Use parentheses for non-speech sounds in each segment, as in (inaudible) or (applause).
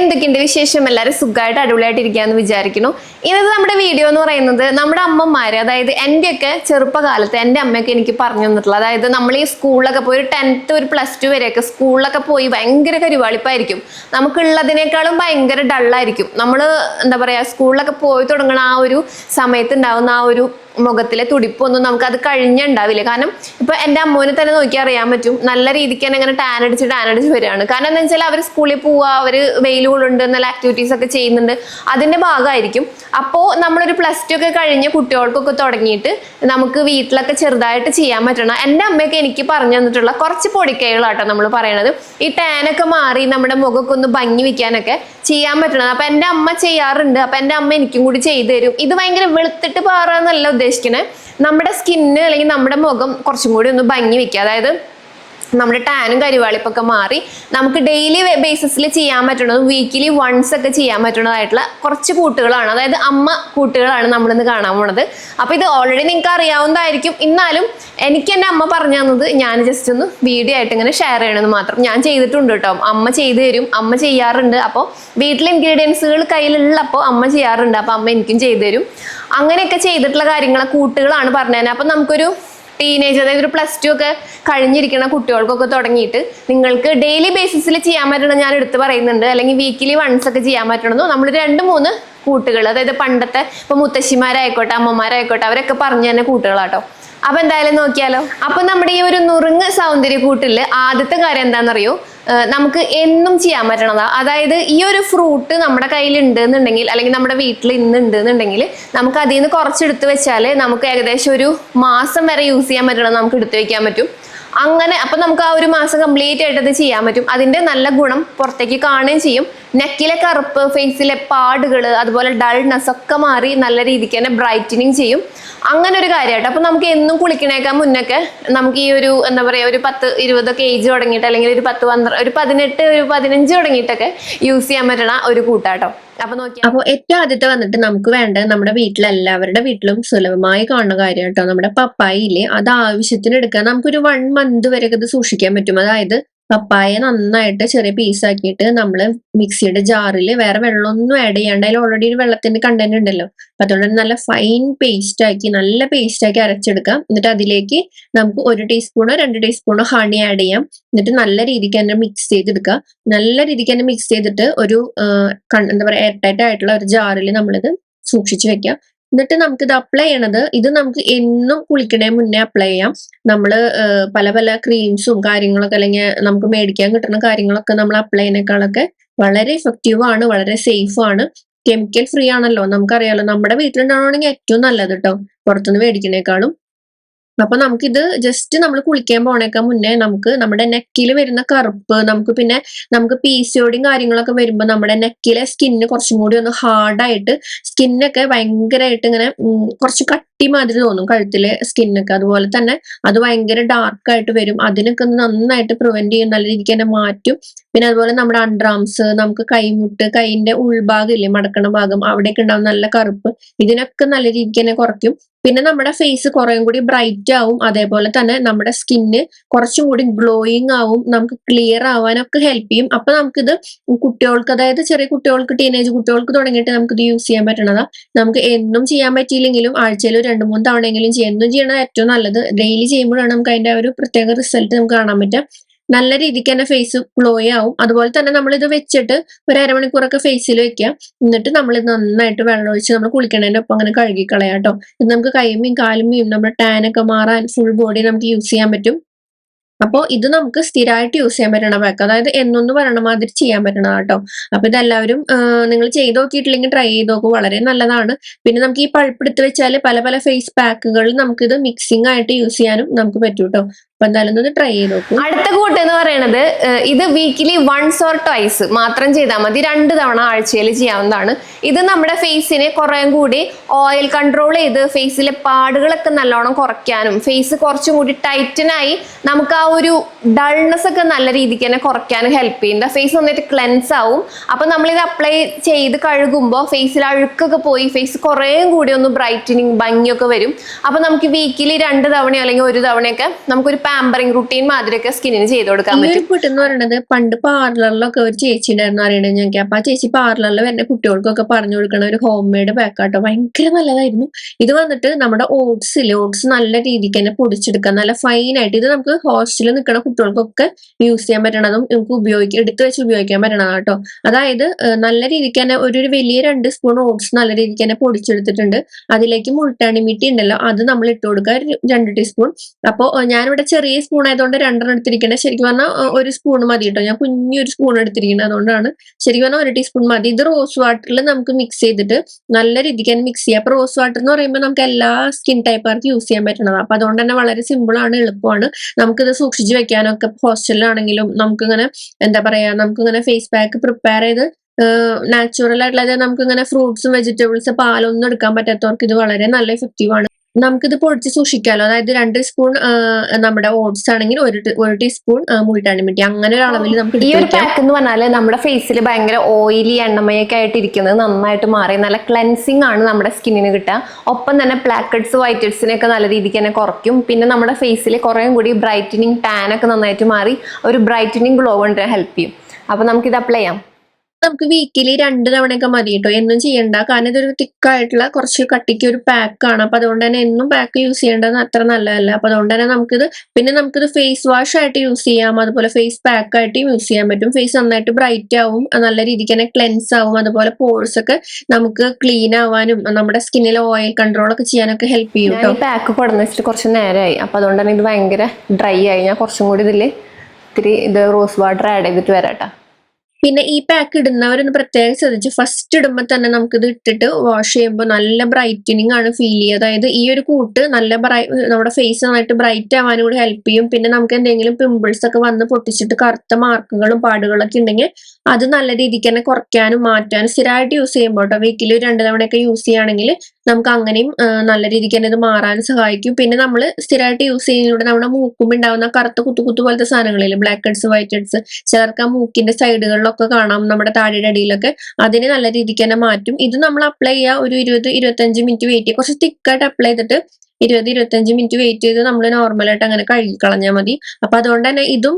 എന്തൊക്കെയുണ്ട് വിശേഷം? എല്ലാവരും സുഖമായിട്ട് അടിപൊളിയായിട്ട് ഇരിക്കാന്ന് വിചാരിക്കുന്നു. ഇന്നത്തെ നമ്മുടെ വീഡിയോ എന്ന് പറയുന്നത് നമ്മുടെ അമ്മമാര് അതായത് എന്റെയൊക്കെ ചെറുപ്പകാലത്ത് എന്റെ അമ്മയൊക്കെ എനിക്ക് പറഞ്ഞു തന്നിട്ടുള്ള അതായത് നമ്മൾ ഈ സ്കൂളിലൊക്കെ പോയി ഒരു ടെൻത്ത് ഒരു പ്ലസ് ടു വരെയൊക്കെ സ്കൂളിലൊക്കെ പോയി ഭയങ്കര കരുവാളിപ്പായിരിക്കും. നമുക്കുള്ളതിനേക്കാളും ഭയങ്കര ഡള്ളായിരിക്കും നമ്മൾ എന്താ പറയുക സ്കൂളിലൊക്കെ പോയി തുടങ്ങുന്ന ആ ഒരു സമയത്ത് ഉണ്ടാവുന്ന ആ ഒരു മുഖത്തിലെ തുടിപ്പൊന്നും നമുക്ക് അത് കഴിഞ്ഞുണ്ടാവില്ല കാരണം ഇപ്പൊ എന്റെ അമ്മൂനെ തന്നെ നോക്കി അറിയാൻ പറ്റും. നല്ല രീതിക്ക് തന്നെ ഇങ്ങനെ ടാൻ അടിച്ച് ടാൻ അടിച്ച് വരികയാണ്. കാരണം എന്താ വെച്ചാൽ അവർ സ്കൂളിൽ പോവുക അവർ വെയിൽ കൊള്ളുണ്ട് നല്ല ആക്ടിവിറ്റീസ് ഒക്കെ ചെയ്യുന്നുണ്ട്. അതിന്റെ ഭാഗമായിരിക്കും. അപ്പോൾ നമ്മളൊരു പ്ലസ് ടു ഒക്കെ കഴിഞ്ഞ് കുട്ടികൾക്കൊക്കെ തുടങ്ങിയിട്ട് നമുക്ക് വീട്ടിലൊക്കെ ചെറുതായിട്ട് ചെയ്യാൻ പറ്റണം. എന്റെ അമ്മയൊക്കെ എനിക്ക് പറഞ്ഞു തന്നിട്ടുള്ള കുറച്ച് പൊടിക്കൈകളാട്ടോ നമ്മൾ പറയണത്. ഈ ടാനൊക്കെ മാറി നമ്മുടെ മുഖമൊക്കെ ഒന്ന് ഭംഗി വയ്ക്കാനൊക്കെ ചെയ്യാൻ പറ്റണത് അപ്പം എന്റെ അമ്മ ചെയ്യാറുണ്ട്. അപ്പം എന്റെ അമ്മ എനിക്കും കൂടി ചെയ്തു തരും. ഇത് ഭയങ്കര വെളുത്തിട്ട് പാറാന്നല്ല ഉദ്ദേശിക്കണേ. നമ്മുടെ സ്കിന്ന് അല്ലെങ്കിൽ നമ്മുടെ മുഖം കുറച്ചും കൂടി ഒന്ന് ഭംഗി വയ്ക്കുക അതായത് നമ്മുടെ ടാനും കരിവാളിപ്പൊക്കെ മാറി നമുക്ക് ഡെയിലി ബേസിസിൽ ചെയ്യാൻ പറ്റുന്നതും വീക്കിലി വൺസ് ഒക്കെ ചെയ്യാൻ പറ്റുന്നതായിട്ടുള്ള കുറച്ച് കൂട്ടുകളാണ്. അതായത് അമ്മ കൂട്ടുകളാണ് നമ്മളിന്ന് കാണാൻ പോണത്. അപ്പൊ ഇത് ഓൾറെഡി നിങ്ങൾക്ക് അറിയാവുന്നതായിരിക്കും. എന്നാലും എനിക്ക് എന്റെ അമ്മ പറഞ്ഞു തന്നത് ഞാൻ ജസ്റ്റ് ഒന്ന് വീഡിയോ ആയിട്ട് ഇങ്ങനെ ഷെയർ ചെയ്യണമെന്ന് മാത്രം. ഞാൻ ചെയ്തിട്ടുണ്ട് കേട്ടോ. അമ്മ ചെയ്തു തരും. അമ്മ ചെയ്യാറുണ്ട്. അപ്പോൾ വീട്ടിലെ ഇൻഗ്രീഡിയൻസുകൾ കയ്യിലുള്ളപ്പോൾ അമ്മ ചെയ്യാറുണ്ട്. അപ്പോൾ അമ്മ എനിക്കും ചെയ്തു തരും. അങ്ങനെയൊക്കെ ചെയ്തിട്ടുള്ള കാര്യങ്ങളെ കൂട്ടുകളാണ് പറഞ്ഞു തന്നെ അപ്പൊ നമുക്കൊരു ടീനേജ് അതായത് ഒരു പ്ലസ് ടു ഒക്കെ കഴിഞ്ഞിരിക്കുന്ന കുട്ടികൾക്കൊക്കെ തുടങ്ങിയിട്ട് നിങ്ങൾക്ക് ഡെയിലി ബേസിസിൽ ചെയ്യാൻ പറ്റണം ഞാൻ എടുത്ത് പറയുന്നുണ്ട്. അല്ലെങ്കിൽ വീക്കിലി വൺസ് ഒക്കെ ചെയ്യാൻ പറ്റണമെന്നോ നമ്മൾ രണ്ട് മൂന്ന് കൂട്ടുകൾ അതായത് പണ്ടത്തെ ഇപ്പൊ മുത്തശ്ശിമാരായിക്കോട്ടെ അമ്മമാരായിക്കോട്ടെ അവരൊക്കെ പറഞ്ഞു തന്നെ കൂട്ടുകളാട്ടോ. അപ്പൊ എന്തായാലും നോക്കിയാലോ? അപ്പൊ നമ്മുടെ ഈ ഒരു നുറുങ്ങ് സൗന്ദര്യ കൂട്ടിൽ ആദ്യത്തെ കാര്യം എന്താണെന്നറിയോ നമുക്ക് എന്നും ചെയ്യാൻ പറ്റണതാ. അതായത് ഈ ഒരു ഫ്രൂട്ട് നമ്മുടെ കയ്യിൽ ഉണ്ട് എന്നുണ്ടെങ്കിൽ അല്ലെങ്കിൽ നമ്മുടെ വീട്ടിൽ ഇന്ന് ഉണ്ട് എന്നുണ്ടെങ്കിൽ നമുക്ക് അതിൽ നിന്ന് കുറച്ചെടുത്ത് വെച്ചാൽ നമുക്ക് ഏകദേശം ഒരു മാസം വരെ യൂസ് ചെയ്യാൻ പറ്റണം നമുക്ക് എടുത്തു വെക്കാൻ പറ്റും. അങ്ങനെ അപ്പൊ നമുക്ക് ആ ഒരു മാസം കംപ്ലീറ്റ് ആയിട്ട് അത് ചെയ്യാൻ പറ്റും. അതിന്റെ നല്ല ഗുണം പുറത്തേക്ക് കാണുകയും ചെയ്യും. നെക്കിലെ കറുപ്പ് ഫേസിലെ പാടുകൾ അതുപോലെ ഡൾനെസ് ഒക്കെ മാറി നല്ല രീതിക്ക് തന്നെ ബ്രൈറ്റനിങ് ചെയ്യും. അങ്ങനെ ഒരു കാര്യമായിട്ട്. അപ്പൊ നമുക്ക് എന്നും കുളിക്കണേക്കാൾ മുന്നൊക്കെ നമുക്ക് ഈ ഒരു എന്താ പറയാ ഒരു പത്ത് ഇരുപതൊക്കെ ഏജ് തുടങ്ങിയിട്ട് അല്ലെങ്കിൽ ഒരു പത്ത് പന്ത്രണ്ട് ഒരു പതിനെട്ട് ഒരു പതിനഞ്ച് തുടങ്ങിയിട്ടൊക്കെ യൂസ് ചെയ്യാൻ പറ്റണ ഒരു കൂട്ടാട്ടോ. അപ്പൊ ഏറ്റവും ആദ്യത്തെ വന്നിട്ട് നമുക്ക് വേണ്ടത് നമ്മുടെ വീട്ടിൽ എല്ലാവരുടെ വീട്ടിലും സുലഭമായി കാണുന്ന കാര്യം കേട്ടോ നമ്മുടെ പപ്പായില്ലേ അത് ആവശ്യത്തിന് എടുക്കുക. നമുക്കൊരു വൺ മന്ത് വരെ ഇത് സൂക്ഷിക്കാൻ പറ്റും. അതായത് പപ്പായ നന്നായിട്ട് ചെറിയ പീസ് ആക്കിയിട്ട് നമ്മൾ മിക്സിയുടെ ജാറിൽ വേറെ വെള്ളമൊന്നും ആഡ് ചെയ്യാണ്ട് അതിൽ ഓൾറെഡി ഒരു വെള്ളത്തിന്റെ കണ്ടന്റ് ഉണ്ടല്ലോ. അപ്പൊ അതുകൊണ്ട് നല്ല ഫൈൻ പേസ്റ്റ് ആക്കി നല്ല പേസ്റ്റ് ആക്കി അരച്ചെടുക്കാം എന്നിട്ട് അതിലേക്ക് നമുക്ക് ഒരു ടീസ്പൂണോ രണ്ട് ടീസ്പൂണോ ഹണി ആഡ് ചെയ്യാം. എന്നിട്ട് നല്ല രീതിക്ക് തന്നെ മിക്സ് ചെയ്തെടുക്കുക. നല്ല രീതിക്ക് തന്നെ മിക്സ് ചെയ്തിട്ട് ഒരു എന്താ പറയാ എയർ ടൈറ്റ് ആയിട്ടുള്ള ഒരു ജാറിൽ നമ്മളിത് സൂക്ഷിച്ചു വെക്കാം എന്നിട്ട് നമുക്ക് ഇത് അപ്ലൈ ചെയ്യണത് ഇത് നമുക്ക് എന്നും കുളിക്കണേ മുന്നേ അപ്ലൈ ചെയ്യാം. നമ്മൾ പല പല ക്രീംസും കാര്യങ്ങളൊക്കെ അല്ലെങ്കിൽ നമുക്ക് മേടിക്കാൻ കിട്ടുന്ന കാര്യങ്ങളൊക്കെ നമ്മൾ അപ്ലൈ ചെയ്യുന്നേക്കാളൊക്കെ വളരെ എഫക്റ്റീവ് ആണ് വളരെ സേഫ് ആണ്. കെമിക്കൽ ഫ്രീ ആണല്ലോ. നമുക്കറിയാലോ നമ്മുടെ വീട്ടിലുണ്ടാവണമെങ്കിൽ ഏറ്റവും നല്ലത് കേട്ടോ പുറത്തുനിന്ന് മേടിക്കുന്നേക്കാളും അപ്പൊ നമുക്കിത് ജസ്റ്റ് നമ്മൾ കുളിക്കാൻ പോണേക്കാൾ മുന്നേ നമുക്ക് നമ്മുടെ നെക്കിൽ വരുന്ന കറുപ്പ് നമുക്ക് പിന്നെ നമുക്ക് പി കാര്യങ്ങളൊക്കെ വരുമ്പോൾ നമ്മുടെ നെക്കിലെ സ്കിന്ന് കുറച്ചും കൂടി ഒന്ന് ഹാർഡായിട്ട് സ്കിന്നൊക്കെ ഭയങ്കരമായിട്ട് ഇങ്ങനെ കുറച്ച് കട്ടി മാതിരി തോന്നും കഴുത്തിലെ സ്കിന്നൊക്കെ അതുപോലെ തന്നെ അത് ഭയങ്കര ഡാർക്ക് ആയിട്ട് വരും. അതിനൊക്കെ നന്നായിട്ട് പ്രിവെന്റ് ചെയ്യും. നല്ല രീതിക്ക് തന്നെ മാറ്റും. പിന്നെ അതുപോലെ നമ്മുടെ അണ്ടർആംസ് നമുക്ക് കൈമുട്ട് കൈയിന്റെ ഉൾഭാഗം ഇല്ലേ മടക്കണ ഭാഗം അവിടെയൊക്കെ ഉണ്ടാവും നല്ല കറുപ്പ്. ഇതിനൊക്കെ നല്ല രീതിക്ക് തന്നെ കുറയ്ക്കും. പിന്നെ നമ്മുടെ ഫേസ് കുറേ കൂടി ബ്രൈറ്റ് ആവും. അതേപോലെ തന്നെ നമ്മുടെ സ്കിന്ന് കുറച്ചും കൂടി ഗ്ലോയിങ് ആവും. നമുക്ക് ക്ലിയർ ആവാനൊക്കെ ഹെൽപ്പ് ചെയ്യും. അപ്പൊ നമുക്കിത് കുട്ടികൾക്ക് അതായത് ചെറിയ കുട്ടികൾക്ക് ടീനേജ് കുട്ടികൾക്ക് തുടങ്ങിയിട്ട് നമുക്ക് ഇത് യൂസ് ചെയ്യാൻ പറ്റണതാ. നമുക്ക് എന്നും ചെയ്യാൻ പറ്റിയില്ലെങ്കിലും ആഴ്ചയിൽ രണ്ട് മൂന്ന് തവണയെങ്കിലും ചെയ്യും എന്നും ചെയ്യണത് ഏറ്റവും നല്ലത്. ഡെയിലി ചെയ്യുമ്പോഴാണ് നമുക്ക് അതിന്റെ ഒരു പ്രത്യേക റിസൾട്ട് നമുക്ക് കാണാൻ പറ്റുക. നല്ല രീതിക്ക് തന്നെ ഫേസ് ഗ്ലോ ആവും. അതുപോലെ തന്നെ നമ്മൾ ഇത് വെച്ചിട്ട് ഒരു അരമണിക്കൂറൊക്കെ ഫേസിൽ വെക്കുക എന്നിട്ട് നമ്മൾ നന്നായിട്ട് വെള്ളം ഒഴിച്ച് നമ്മൾ കുളിക്കണേന്റെ ഒപ്പം അങ്ങനെ കഴുകി കളയാം കേട്ടോ. ഇത് നമുക്ക് കൈമയും കാലുമയും നമ്മുടെ ടാനൊക്കെ മാറാൻ ഫുൾ ബോഡി നമുക്ക് യൂസ് ചെയ്യാൻ പറ്റും. അപ്പോൾ ഇത് നമുക്ക് സ്ഥിരമായിട്ട് യൂസ് ചെയ്യാൻ പറ്റണം പാക്ക് അതായത് എന്നൊന്ന് പറയണ മാതിരി ചെയ്യാൻ പറ്റണം കേട്ടോ. അപ്പൊ ഇതെല്ലാവരും നിങ്ങൾ ചെയ്ത് നോക്കിയിട്ടില്ലെങ്കിൽ ട്രൈ ചെയ്ത് നോക്കും. വളരെ നല്ലതാണ്. പിന്നെ നമുക്ക് ഈ പഴുപ്പെടുത്ത് വെച്ചാൽ പല പല ഫേസ് പാക്കുകളിൽ നമുക്കിത് മിക്സിംഗ് ആയിട്ട് യൂസ് ചെയ്യാനും നമുക്ക് പറ്റും കേട്ടോ. അപ്പൊ ട്രൈ ചെയ്ത് നോക്കൂ. അടുത്ത കൂട്ട് എന്ന് പറയുന്നത് ഇത് വീക്കിലി വൺസ് ഓർ ട്വൈസ് മാത്രം ചെയ്താൽ മതി. രണ്ട് തവണ ആഴ്ചയിൽ ചെയ്യാവുന്നതാണ്. ഇത് നമ്മുടെ ഫേസിനെ കുറേ കൂടി ഓയിൽ കൺട്രോൾ ചെയ്ത് ഫേസിലെ പാടുകളൊക്കെ നല്ലോണം കുറയ്ക്കാനും ഫേസ് കുറച്ചും കൂടി ടൈറ്റനായി നമുക്ക് ആ ഒരു ഡൾനെസ് ഒക്കെ നല്ല രീതിക്ക് തന്നെ കുറയ്ക്കാനും ഹെൽപ്പ് ചെയ്യും. ഫേസ് നന്നായിട്ട് ക്ലെൻസ് ആവും. അപ്പൊ നമ്മളിത് അപ്ലൈ ചെയ്ത് കഴുകുമ്പോൾ ഫേസിൽ അഴുക്കൊക്കെ പോയി ഫേസ് കുറേ കൂടി ഒന്ന് ബ്രൈറ്റനിങ് ഭംഗിയൊക്കെ വരും. അപ്പൊ നമുക്ക് വീക്കിലി രണ്ട് തവണയോ അല്ലെങ്കിൽ ഒരു തവണയൊക്കെ നമുക്കൊരു പാമ്പറിങ് റുട്ടീൻ മാതിരിയൊക്കെ സ്കിന്നിന് ചെയ്ത് കൊടുക്കാൻ പറ്റും. കുട്ടി എന്ന് പറയുന്നത് പണ്ട് പാർലറിലൊക്കെ ഒരു ചേച്ചി ഉണ്ടായിരുന്നു അറിയണത് ഞങ്ങൾക്ക് അപ്പൊ ആ ചേച്ചി പാർലറിൽ വരുന്ന കുട്ടികൾക്കൊക്കെ പറഞ്ഞു കൊടുക്കണ ഒരു ഹോം മെയ്ഡ് പാക്കാട്ടോ ഭയങ്കര നല്ലതായിരുന്നു. ഇത് വന്നിട്ട് നമ്മുടെ ഓട്സ് ഇല്ലേ? ഓട്സ് നല്ല രീതിക്ക് തന്നെ പൊടിച്ചെടുക്കാം നല്ല ഫൈൻ ആയിട്ട്. ഇത് നമുക്ക് ഹോസ്റ്റലിൽ നിൽക്കുന്ന കുട്ടികൾക്കൊക്കെ യൂസ് ചെയ്യാൻ പറ്റണതും നമുക്ക് ഉപയോഗിക്കാം എടുത്തു വെച്ച് ഉപയോഗിക്കാൻ പറ്റണതാണ് കേട്ടോ. അതായത് നല്ല രീതിക്ക് തന്നെ ഒരു വലിയ രണ്ട് സ്പൂൺ ഓട്സ് നല്ല രീതിക്ക് തന്നെ പൊടിച്ചെടുത്തിട്ടുണ്ട്. അതിലേക്ക് മുൾട്ടാണിമിട്ടി ഉണ്ടല്ലോ അത് നമ്മൾ ഇട്ട് കൊടുക്കുക. രണ്ട് ടീസ്പൂൺ അപ്പോ ഏഹ്, ഞാനിവിടെ ചെറിയ സ്പൂൺ ആയതുകൊണ്ട് രണ്ടെണ്ണം എടുത്തിരിക്കണേ ശരിക്കും പറഞ്ഞാൽ ഒരു സ്പൂൺ മതി കേട്ടോ ഞാൻ കുഞ്ഞൊരു സ്പൂൺ എടുത്തിരിക്കുന്നത് അതുകൊണ്ടാണ്. ശരിക്കും പറഞ്ഞാൽ ഒരു ടീസ്പൂൺ മതി. ഇത് റോസ് വാട്ടറിൽ നമുക്ക് മിക്സ് ചെയ്തിട്ട് നല്ല രീതിക്ക് തന്നെ മിക്സ് ചെയ്യാം. അപ്പൊ റോസ് വാട്ടർ എന്ന് പറയുമ്പോൾ നമുക്ക് എല്ലാ സ്കിൻ ടൈപ്പുകാർക്ക് യൂസ് ചെയ്യാൻ പറ്റുന്നതാണ് അപ്പൊ അതുകൊണ്ട് തന്നെ വളരെ സിമ്പിൾ ആണ് എളുപ്പമാണ്. നമുക്കിത് സൂക്ഷിച്ച് വെക്കാനൊക്കെ ഹോസ്റ്റലിലാണെങ്കിലും നമുക്കിങ്ങനെ എന്താ പറയാ നമുക്കിങ്ങനെ ഫേസ് പാക്ക് പ്രിപ്പയർ ചെയ്ത് നാച്ചുറൽ ആയിട്ടുള്ള നമുക്ക് ഇങ്ങനെ ഫ്രൂട്ട്സും വെജിറ്റബിൾസ് പാലൊന്നും എടുക്കാൻ പറ്റാത്തവർക്ക് ഇത് വളരെ നല്ല എഫക്റ്റീവ് ആണ്. നമുക്കിത് പൊടിച്ച് സൂക്ഷിക്കാമല്ലോ അതായത് രണ്ട് സ്പൂൺ നമ്മുടെ ഓട്സ് ആണെങ്കിൽ ഒരു ഒരു ടീസ്പൂൺ മുൾട്ടാണിമിട്ടി അങ്ങനെ ഒരു അളവിൽ നമുക്ക് ഈ ഒരു പാക്ക് എന്ന് പറഞ്ഞാൽ നമ്മുടെ ഫേസിൽ ഭയങ്കര ഓയിലി എണ്ണമയൊക്കെ ആയിട്ട് ഇരിക്കുന്നത് നന്നായിട്ട് മാറി. നല്ല ക്ലെൻസിങ് ആണ് നമ്മുടെ സ്കിന്നിന് കിട്ടുക. ഒപ്പം തന്നെ പ്ലാക്കറ്റ്സ് വൈറ്റഡ്സിനെയൊക്കെ നല്ല രീതിക്ക് തന്നെ കുറയ്ക്കും. പിന്നെ നമ്മുടെ ഫേസിൽ കുറേയും കൂടി ബ്രൈറ്റനിങ് ടാൻ ഒക്കെ നന്നായിട്ട് മാറി ഒരു ബ്രൈറ്റനിങ് ഗ്ലോ കൊണ്ട് ഹെൽപ്പ് ചെയ്യും. അപ്പൊ നമുക്കിത് അപ്ലൈ ചെയ്യാം. നമുക്ക് വീക്കിലി രണ്ട് തവണയൊക്കെ മതി കേട്ടോ എന്നും ചെയ്യണ്ട. കാരണം ഇതൊരു തിക്കായിട്ടുള്ള കുറച്ച് കട്ടിക്ക് ഒരു പാക്ക് ആണ്. അപ്പൊ അതുകൊണ്ട് തന്നെ എന്നും പാക്ക് യൂസ് ചെയ്യേണ്ടത് അത്ര നല്ലതല്ല. അപ്പൊ അതുകൊണ്ട് തന്നെ നമുക്കിത് പിന്നെ നമുക്കിത് ഫേസ് വാഷ് ആയിട്ട് യൂസ് ചെയ്യാം. അതുപോലെ ഫേസ് പാക്ക് ആയിട്ട് യൂസ് ചെയ്യാൻ പറ്റും. ഫേസ് നന്നായിട്ട് ബ്രൈറ്റ് ആവും. നല്ല രീതിക്ക് തന്നെ ക്ലെൻസ് ആവും. അതുപോലെ പോഴ്സ് ഒക്കെ നമുക്ക് ക്ലീൻ ആവാനും നമ്മുടെ സ്കിന്നിൽ ഓയിൽ കൺട്രോൾ ഒക്കെ ചെയ്യാനൊക്കെ ഹെൽപ്പ് ചെയ്യും കേട്ടോ പാക്ക് കൊടുന്ന് വെച്ചിട്ട് കുറച്ച് നേരമായി അപ്പൊ അതുകൊണ്ട് തന്നെ ഇത് ഭയങ്കര ഡ്രൈ ആയി. ഞാൻ കുറച്ചും കൂടി ഇതിൽ ഇത്തിരി ഇത് റോസ് വാട്ടർ ആഡ് ചെയ്തിട്ട് വരാട്ടാ പിന്നെ ഈ പാക്ക് ഇടുന്നവരൊന്ന് പ്രത്യേകം ശ്രദ്ധിച്ച് ഫസ്റ്റ് ഇടുമ്പോൾ തന്നെ ഇത് ഇട്ടിട്ട് വാഷ് ചെയ്യുമ്പോൾ നല്ല ബ്രൈറ്റനിങ് ആണ് ഫീൽ ചെയ്യുക. അതായത് ഈ ഒരു കൂട്ട് നല്ല ബ്രൈ നമ്മുടെ ഫേസ് നന്നായിട്ട് ബ്രൈറ്റ് ആവാനും കൂടി ഹെൽപ്പ് ചെയ്യും. പിന്നെ നമുക്ക് എന്തെങ്കിലും പിമ്പിൾസ് ഒക്കെ വന്ന് പൊട്ടിച്ചിട്ട് കറുത്ത മാർക്കുകളും പാടുകളൊക്കെ ഉണ്ടെങ്കിൽ അത് നല്ല രീതിക്ക് തന്നെ കുറയ്ക്കാനും മാറ്റാനും സ്ഥിരമായിട്ട് യൂസ് ചെയ്യുമ്പോൾ കേട്ടോ വീക്കിൽ രണ്ട് തവണയൊക്കെ യൂസ് ചെയ്യുകയാണെങ്കിൽ നമുക്ക് അങ്ങനെയും നല്ല രീതിക്ക് തന്നെ ഇത് മാറാൻ സഹായിക്കും. പിന്നെ നമ്മൾ സ്ഥിരമായിട്ട് യൂസ് ചെയ്യുന്നതിലൂടെ നമ്മുടെ മൂക്കുമ്പോൾ ഉണ്ടാകുന്ന കറുത്ത കുത്തു കുത്തു പോലത്തെ സാധനങ്ങളിൽ ബ്ലാക്ക് ഹെഡ്സ് വൈറ്റ് ഹെഡ്സ് ചിലർക്ക് ആ മൂക്കിന്റെ സൈഡുകളിലൊക്കെ കാണാം നമ്മുടെ താടിയുടെ അടിയിലൊക്കെ. അതിനെ നല്ല രീതിക്ക് തന്നെ മാറ്റും. ഇത് നമ്മൾ അപ്ലൈ ചെയ്യുക ഒരു ഇരുപത് ഇരുപത്തഞ്ച് മിനിറ്റ് വെയിറ്റ് ചെയ്യുക. കുറച്ച് തിക്കായിട്ട് അപ്ലൈ ചെയ്തിട്ട് ഇരുപത് ഇരുപത്തഞ്ച് മിനിറ്റ് വെയിറ്റ് ചെയ്ത് നമ്മൾ നോർമലായിട്ട് അങ്ങനെ കഴുകി കളഞ്ഞാൽ മതി. അപ്പൊ അതുകൊണ്ട് തന്നെ ഇതും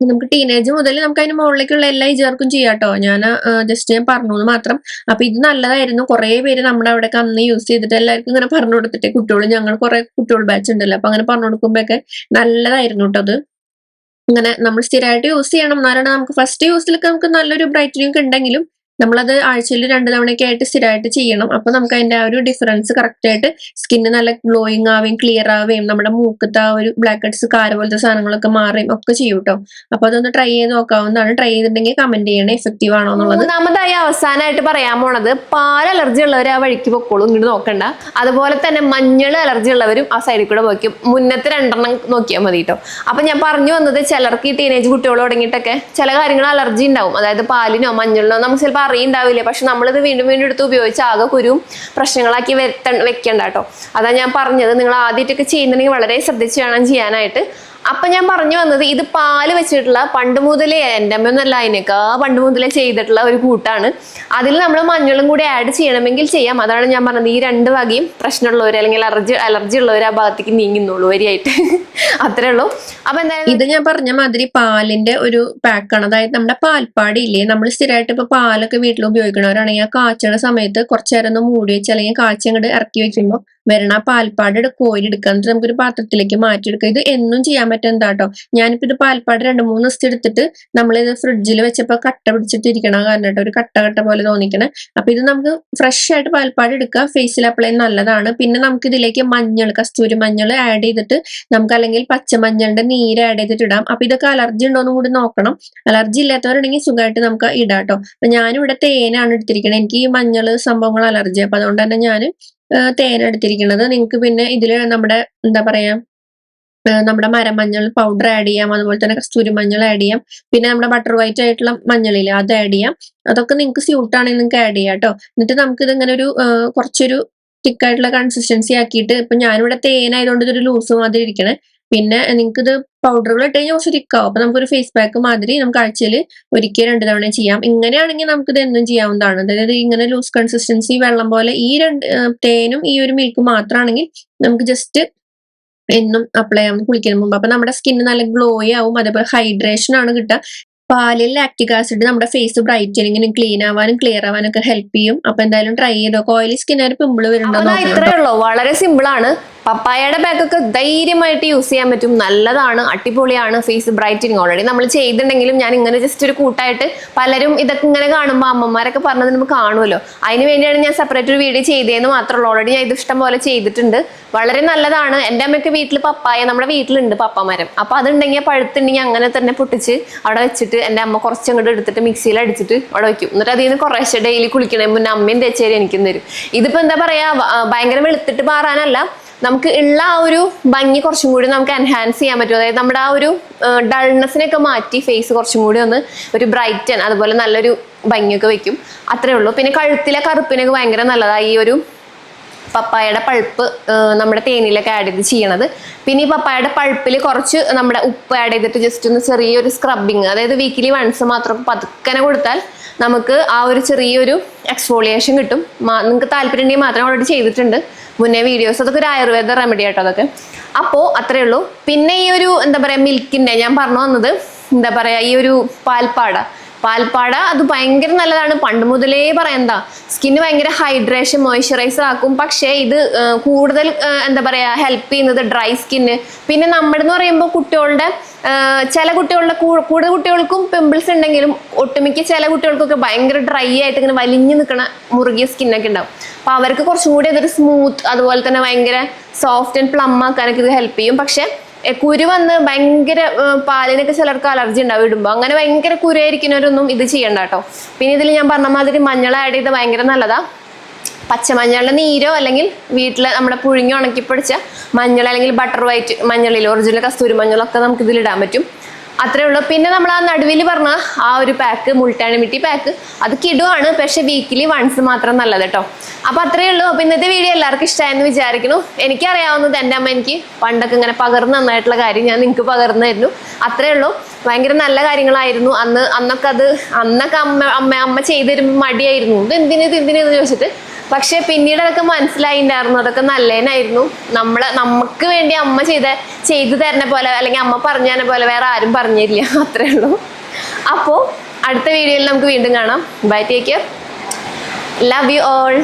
നമുക്ക് ടീനേജ് മുതൽ നമുക്ക് അതിന് മുകളിലേക്കുള്ള എല്ലാ ഇജർക്കും ചെയ്യാം കേട്ടോ ഞാൻ ജസ്റ്റ് ഞാൻ പറഞ്ഞു മാത്രം. അപ്പൊ ഇത് നല്ലതായിരുന്നു. കുറെ പേര് നമ്മുടെ അവിടെ അന്ന് യൂസ് ചെയ്തിട്ട് എല്ലാവർക്കും ഇങ്ങനെ പറഞ്ഞു കൊടുത്തിട്ട് കുട്ടികൾ ഞങ്ങൾ കുറെ കുട്ടികൾ ബാച്ച് ഉണ്ടല്ലോ. അപ്പൊ അങ്ങനെ പറഞ്ഞു കൊടുക്കുമ്പോഴൊക്കെ നല്ലതായിരുന്നു കേട്ടോ അത്. ഇങ്ങനെ നമ്മൾ സ്ഥിരമായിട്ട് യൂസ് ചെയ്യണം. എന്നാലാണ് നമുക്ക് ഫസ്റ്റ് യൂസിലൊക്കെ നമുക്ക് നല്ലൊരു ബ്രൈറ്റനിങ് ഒക്കെ ഉണ്ടെങ്കിലും നമ്മളത് ആഴ്ചയിൽ രണ്ട് തവണയൊക്കെ ആയിട്ട് സ്ഥിരമായിട്ട് ചെയ്യണം. അപ്പൊ നമുക്ക് അതിന്റെ ആ ഒരു ഡിഫറൻസ് കറക്റ്റ് ആയിട്ട് സ്കിന്ന് നല്ല ഗ്ലോയിങ് ആവുകയും ക്ലിയർ ആവുകയും നമ്മുടെ മൂക്കത്തെ ആ ഒരു ബ്ലാക്ക് ഹെഡ്സ് കാര പോലത്തെ സാധനങ്ങളൊക്കെ മാറുകയും ഒക്കെ ചെയ്യും കേട്ടോ അപ്പൊ അതൊന്ന് ട്രൈ ചെയ്ത് നോക്കാവുന്നതാണ്. ട്രൈ ചെയ്തിട്ടുണ്ടെങ്കിൽ കമന്റ് ചെയ്യണേ എഫക്റ്റീവ് ആണോ എന്നുള്ളത്. മൂന്നാമതായി അവസാനമായിട്ട് പറയാൻ പോണത് പാൽ അലർജി ഉള്ളവർ ആ വഴിക്ക് പൊക്കോളും ഇങ്ങോട്ട് നോക്കണ്ട. അതുപോലെ തന്നെ മഞ്ഞൾ അലർജി ഉള്ളവരും ആ സൈഡിൽ കൂടെ പോയിക്കും. മുന്നത്തെ രണ്ടെണ്ണം നോക്കിയാൽ മതി കേട്ടോ അപ്പൊ ഞാൻ പറഞ്ഞു വന്നത് ചിലർക്ക് ഈ ടീനേജ് കുട്ടികൾ തുടങ്ങിയിട്ടൊക്കെ ചില കാര്യങ്ങൾ അലർജി ഉണ്ടാവും. അതായത് പാലിനോ മഞ്ഞളിനോ നമുക്ക് ചിലപ്പോൾ അറിയുണ്ടാവില്ല. പക്ഷെ നമ്മളിത് വീണ്ടും വീണ്ടും എടുത്ത് ഉപയോഗിച്ച ആകെ കുരുവും പ്രശ്നങ്ങളാക്കി വരുത്ത വെക്കണ്ട കേട്ടോ. അതാ ഞാൻ പറഞ്ഞത്. നിങ്ങൾ ആദ്യമായിട്ടൊക്കെ ചെയ്യുന്നുണ്ടെങ്കിൽ വളരെ ശ്രദ്ധിച്ച് വേണം ചെയ്യാനായിട്ട്. അപ്പൊ ഞാൻ പറഞ്ഞു വന്നത് ഇത് പാൽ വെച്ചിട്ടുള്ള പണ്ട് മുതലേ എന്റെ അമ്മയൊന്നല്ല അതിനേക്കാ പണ്ട് മുതലേ ചെയ്തിട്ടുള്ള ഒരു കൂട്ടാണ്. അതിൽ നമ്മൾ മഞ്ഞളും കൂടി ആഡ് ചെയ്യണമെങ്കിൽ ചെയ്യാം. അതാണ് ഞാൻ പറഞ്ഞത്. ഈ രണ്ട് വകയും പ്രശ്നമുള്ളവർ അല്ലെങ്കിൽ അലർജി അലർജി ഉള്ളവർ ആ ഭാഗത്തേക്ക് നീങ്ങുന്നുള്ളൂ വരിയായിട്ട്. (laughs) അത്രേ ഉള്ളൂ. അപ്പൊ എന്തായാലും ഇത് ഞാൻ പറഞ്ഞ മാതിരി പാലിന്റെ ഒരു പാക്കാണ് അതായത് നമ്മുടെ പാൽപ്പാടി ഇല്ലേ? നമ്മൾ സ്ഥിരമായിട്ട് ഇപ്പൊ പാലൊക്കെ വീട്ടിൽ ഉപയോഗിക്കണവരാണെങ്കിൽ ആ കാച്ചണ സമയത്ത് കുറച്ചു നേരം ഒന്ന് മൂടി വെച്ച് അല്ലെങ്കിൽ കാച്ചി ഇറക്കി വെക്കുമ്പോൾ വരണ ആ പാൽപ്പാട് കോരി എടുക്കുക എന്നിട്ട് നമുക്കൊരു പാത്രത്തിലേക്ക് മാറ്റിയെടുക്കുക. ഇത് എന്നും ചെയ്യാൻ പറ്റും എന്താട്ടോ ഞാനിപ്പോ ഇത് പാൽപ്പാട് രണ്ട് മൂന്ന് ദിവസം എടുത്തിട്ട് നമ്മളിത് ഫ്രിഡ്ജിൽ വെച്ചപ്പോ കട്ട പിടിച്ചിട്ട് ഇരിക്കണ കാരണം കേട്ടോ ഒരു കട്ട കട്ട പോലെ തോന്നിക്കണേ. അപ്പൊ ഇത് നമുക്ക് ഫ്രഷ് ആയിട്ട് പാൽപ്പാട് എടുക്കുക. ഫേസിൽ അപ്ലൈ നല്ലതാണ്. പിന്നെ നമുക്ക് ഇതിലേക്ക് മഞ്ഞൾ കസ്തൂരി മഞ്ഞൾ ആഡ് ചെയ്തിട്ട് നമുക്ക് അല്ലെങ്കിൽ പച്ചമഞ്ഞളുടെ നീര് ആഡ് ചെയ്തിട്ട് ഇടാം. അപ്പൊ ഇതൊക്കെ അലർജി ഉണ്ടോന്നും കൂടി നോക്കണം. അലർജി ഇല്ലാത്തവരുണ്ടെങ്കിൽ സുഖമായിട്ട് നമുക്ക് ഇടാം കേട്ടോ അപ്പൊ ഞാനിവിടെ തേനാണ് എടുത്തിരിക്കുന്നത് എനിക്ക് ഈ മഞ്ഞൾ സംഭവങ്ങൾ അലർജി അപ്പൊ അതുകൊണ്ട് തന്നെ ഞാൻ തേൻ എടുത്തിരിക്കുന്നത്. നിങ്ങൾക്ക് പിന്നെ ഇതിൽ നമ്മുടെ എന്താ പറയാ നമ്മുടെ മരമഞ്ഞൾ പൗഡർ ആഡ് ചെയ്യാം. അതുപോലെ തന്നെ കസ്തൂരി മഞ്ഞൾ ആഡ് ചെയ്യാം. പിന്നെ നമ്മുടെ ബട്ടർ വൈറ്റ് ആയിട്ടുള്ള മഞ്ഞളില്ല അത് ആഡ് ചെയ്യാം. അതൊക്കെ നിങ്ങൾക്ക് സ്യൂട്ട് ആണെങ്കിൽ നിങ്ങൾക്ക് ആഡ് ചെയ്യാം കേട്ടോ എന്നിട്ട് നമുക്ക് ഇത് ഇങ്ങനെ ഒരു കുറച്ചൊരു തിക്കായിട്ടുള്ള കൺസിസ്റ്റൻസി ആക്കിയിട്ട് ഇപ്പൊ ഞാനിവിടെ തേനായതുകൊണ്ട് ഇതൊരു ലൂസ് മാതിരി ഇരിക്കണേ. പിന്നെ നിങ്ങൾക്ക് ഇത് പൗഡറുകൾ ഇട്ട് കഴിഞ്ഞാൽ കുറച്ച് തിക്കാവും അപ്പൊ നമുക്കൊരു ഫേസ് പാക്ക് മാതിരി നമുക്ക് ആഴ്ചയിൽ ഒരിക്കൽ രണ്ട് തവണ ചെയ്യാം. ഇങ്ങനെയാണെങ്കിൽ നമുക്ക് ഇത് എന്നും ചെയ്യാവുന്നതാണ്. അതായത് ഇങ്ങനെ ലൂസ് കൺസിസ്റ്റൻസി വെള്ളം പോലെ ഈ രണ്ട് തേനും ഈ ഒരു മിൽക്കും മാത്രമാണെങ്കിൽ നമുക്ക് ജസ്റ്റ് എന്നും അപ്ലൈ ചെയ്യാം കുളിക്കുന്ന മുമ്പ്. അപ്പൊ നമ്മുടെ സ്കിന്ന് നല്ല ഗ്ലോയി ആവും. അതേപോലെ ഹൈഡ്രേഷൻ ആണ് കിട്ടുക. പാലിൽ ലാക്ടിക് ആസിഡ് നമ്മുടെ ഫേസ് ബ്രൈറ്റനിങ്ങിനും ക്ലീൻ ആവാനും ക്ലിയർ ആവാനും ഒക്കെ ഹെൽപ്പ് ചെയ്യും. അപ്പൊ എന്തായാലും ട്രൈ ചെയ്തോ. ഓയിലി സ്കിന്നായിട്ട് പിമ്പിൾ വരുന്നുണ്ടോ വളരെ സിമ്പിൾ ആണ്. പപ്പായയുടെ ബാഗൊക്കെ ധൈര്യമായിട്ട് യൂസ് ചെയ്യാൻ പറ്റും. നല്ലതാണ് അടിപൊളിയാണ് ഫേസ് ബ്രൈറ്റനിങ് ഓൾറെഡി നമ്മൾ ചെയ്തിട്ടുണ്ടെങ്കിലും ഞാൻ ഇങ്ങനെ ജസ്റ്റ് ഒരു കൂട്ടായിട്ട് പലരും ഇതൊക്കെ ഇങ്ങനെ കാണുമ്പോൾ അമ്മമാരൊക്കെ പറഞ്ഞത് നമുക്ക് കാണുമല്ലോ. അതിന് വേണ്ടിയാണ് ഞാൻ സെപ്പറേറ്റ് ഒരു വീഡിയോ ചെയ്തതെന്ന് മാത്രമല്ല ഓൾറെഡി ഞാൻ ഇത് ഇഷ്ടം പോലെ ചെയ്തിട്ടുണ്ട്. വളരെ നല്ലതാണ്. എന്റെ അമ്മയ്ക്ക് വീട്ടിൽ പപ്പായ നമ്മുടെ വീട്ടിലുണ്ട് പപ്പാമരം. അപ്പോൾ അതുണ്ടെങ്കിൽ പഴുത്തുണ്ടെങ്കിൽ അങ്ങനെ തന്നെ പൊട്ടിച്ച് അവിടെ വെച്ചിട്ട് എന്റെ അമ്മ കുറച്ചങ്ങോട്ട് എടുത്തിട്ട് മിക്സിയിൽ അടിച്ചിട്ട് അവിടെ വയ്ക്കും എന്നിട്ട് അതിൽ നിന്ന് കുറേശ്ശെ ഡെയിലി കുളിക്കണേ. മുന്നേ അമ്മയും തേച്ചേരി എനിക്കും തരും. ഇതിപ്പോ എന്താ പറയാ വ- ഭയങ്കര വെളുത്തിട്ട് മാറാനല്ല. നമുക്ക് ഉള്ള ആ ഒരു ഭംഗി കുറച്ചും കൂടി നമുക്ക് എൻഹാൻസ് ചെയ്യാൻ പറ്റും. അതായത് നമ്മുടെ ആ ഒരു ഡൾനെസ്സിനൊക്കെ മാറ്റി ഫേസ് കുറച്ചും കൂടി ഒന്ന് ഒരു ബ്രൈറ്റൻ അതുപോലെ നല്ലൊരു ഭംഗിയൊക്കെ വെക്കും. അത്രേ ഉള്ളൂ. പിന്നെ കഴുത്തിലെ കറുപ്പിനൊക്കെ ഭയങ്കര നല്ലതാണ് ഈ ഒരു പപ്പായയുടെ പൾപ്പ് നമ്മുടെ തേനിലൊക്കെ ആഡ് ചെയ്ത് ചെയ്യണത്. പിന്നെ ഈ പപ്പായയുടെ പൾപ്പിൽ കുറച്ച് നമ്മുടെ ഉപ്പ് ആഡ് ചെയ്തിട്ട് ജസ്റ്റ് ഒന്ന് ചെറിയൊരു സ്ക്രബിങ് അതായത് വീക്കിലി വൺസ് മാത്രം പതുക്കനെ കൊടുത്താൽ നമുക്ക് ആ ഒരു ചെറിയൊരു എക്സ്ഫോളിയേഷൻ കിട്ടും. നിങ്ങൾക്ക് താല്പര്യം ഉണ്ടെങ്കിൽ മാത്രം ഓൾറെഡി ചെയ്തിട്ടുണ്ട്. മുന്നേ വീഡിയോസ് അതൊക്കെ ഒരു ആയുർവേദ റെമഡി ആട്ടോ അതൊക്കെ. അപ്പോൾ അത്രേ ഉള്ളൂ. പിന്നെ ഈ ഒരു എന്താ പറയുക മിൽക്കിന്റെ ഞാൻ പറഞ്ഞു വന്നത് എന്താ പറയുക ഈ ഒരു പാൽപ്പാട. പാൽപ്പാട അത് ഭയങ്കര നല്ലതാണ്. പണ്ട് മുതലേ പറയുന്നതാ സ്കിന്ന് ഭയങ്കര ഹൈഡ്രേഷൻ മോയ്സ്ചറൈസർ ആക്കും. പക്ഷേ ഇത് കൂടുതൽ എന്താ പറയാ ഹെൽപ്പ് ചെയ്യുന്നത് ഡ്രൈ സ്കിന്ന് പിന്നെ നമ്മുടെ എന്ന് പറയുമ്പോൾ കുട്ടികളുടെ ചില കുട്ടികളുടെ കൂടുതൽ കുട്ടികൾക്കും പിമ്പിൾസ് ഉണ്ടെങ്കിലും ഒട്ടുമിക്ക ചില കുട്ടികൾക്കൊക്കെ ഭയങ്കര ഡ്രൈ ആയിട്ട് ഇങ്ങനെ വലിഞ്ഞു നിൽക്കണ മുറുകിയ സ്കിന്നൊക്കെ ഉണ്ടാവും. അപ്പൊ അവർക്ക് കുറച്ചും കൂടി അതൊരു സ്മൂത്ത് അതുപോലെ തന്നെ ഭയങ്കര സോഫ്റ്റ് ആൻഡ് പ്ലം ആക്കാനൊക്കെ ഇത് ഹെൽപ്പ് ചെയ്യും. പക്ഷെ കുരു വന്ന് ഭയങ്കര പാലിനൊക്കെ ചിലർക്ക് അലർജി ഉണ്ടാവും ഇടുമ്പോൾ അങ്ങനെ ഭയങ്കര കുരുവായിരിക്കുന്നവരൊന്നും ഇത് ചെയ്യണ്ട കേട്ടോ. പിന്നെ ഇതിൽ ഞാൻ പറഞ്ഞ മാതിരി മഞ്ഞൾ ആഡ് ചെയ്ത് ഭയങ്കര നല്ലതാ. പച്ചമഞ്ഞളുടെ നീരോ അല്ലെങ്കിൽ വീട്ടിൽ നമ്മുടെ പുഴുങ്ങി ഉണക്കി പിടിച്ച മഞ്ഞൾ അല്ലെങ്കിൽ ബട്ടർ വൈറ്റ് മഞ്ഞളിൽ ഒറിജിനൽ കസ്തൂരി മഞ്ഞളൊക്കെ നമുക്ക് ഇതിൽ ഇടാൻ പറ്റും. അത്രേ ഉള്ളൂ. പിന്നെ നമ്മൾ ആ നടുവിൽ പറഞ്ഞ ആ ഒരു പാക്ക് മുൾട്ടാണിമിട്ടി പാക്ക് അത് കിടുവാണ്. പക്ഷെ വീക്കിലി വൺസ് മാത്രം നല്ലത് കേട്ടോ. അപ്പൊ അത്രേ ഉള്ളൂ. അപ്പൊ ഇന്നത്തെ വീഡിയോ എല്ലാവർക്കും ഇഷ്ടമായെന്ന് വിചാരിക്കുന്നു. എനിക്കറിയാവുന്നത് എന്റെ അമ്മ എനിക്ക് പണ്ടൊക്കെ ഇങ്ങനെ പകർന്ന് നന്നായിട്ടുള്ള കാര്യം ഞാൻ നിങ്ങൾക്ക് പകർന്നു തരുന്നു അത്രേ ഉള്ളൂ. ഭയങ്കര നല്ല കാര്യങ്ങളായിരുന്നു. അന്ന് അന്നൊക്കെ അത് അന്നൊക്കെ അമ്മ അമ്മ അമ്മ ചെയ്തു തരുമ്പോൾ മടിയായിരുന്നു. ഇത് എന്തിനു ഇത് എന്തിനു എന്ന് ചോദിച്ചിട്ട്. പക്ഷേ പിന്നീട് അതൊക്കെ മനസ്സിലായിണ്ടായിരുന്നു. അതൊക്കെ നല്ലതിനായിരുന്നു നമ്മളെ നമുക്ക് വേണ്ടി അമ്മ ചെയ്ത ചെയ്തു തരണ പോലെ അല്ലെങ്കിൽ അമ്മ പറഞ്ഞു തരണ പോലെ വേറെ ആരും പറഞ്ഞില്ല. (laughs) അത്രേ ഉള്ളൂ. അപ്പോൾ അടുത്ത വീഡിയോയിൽ നമുക്ക് വീണ്ടും കാണാം. Bye take care love you all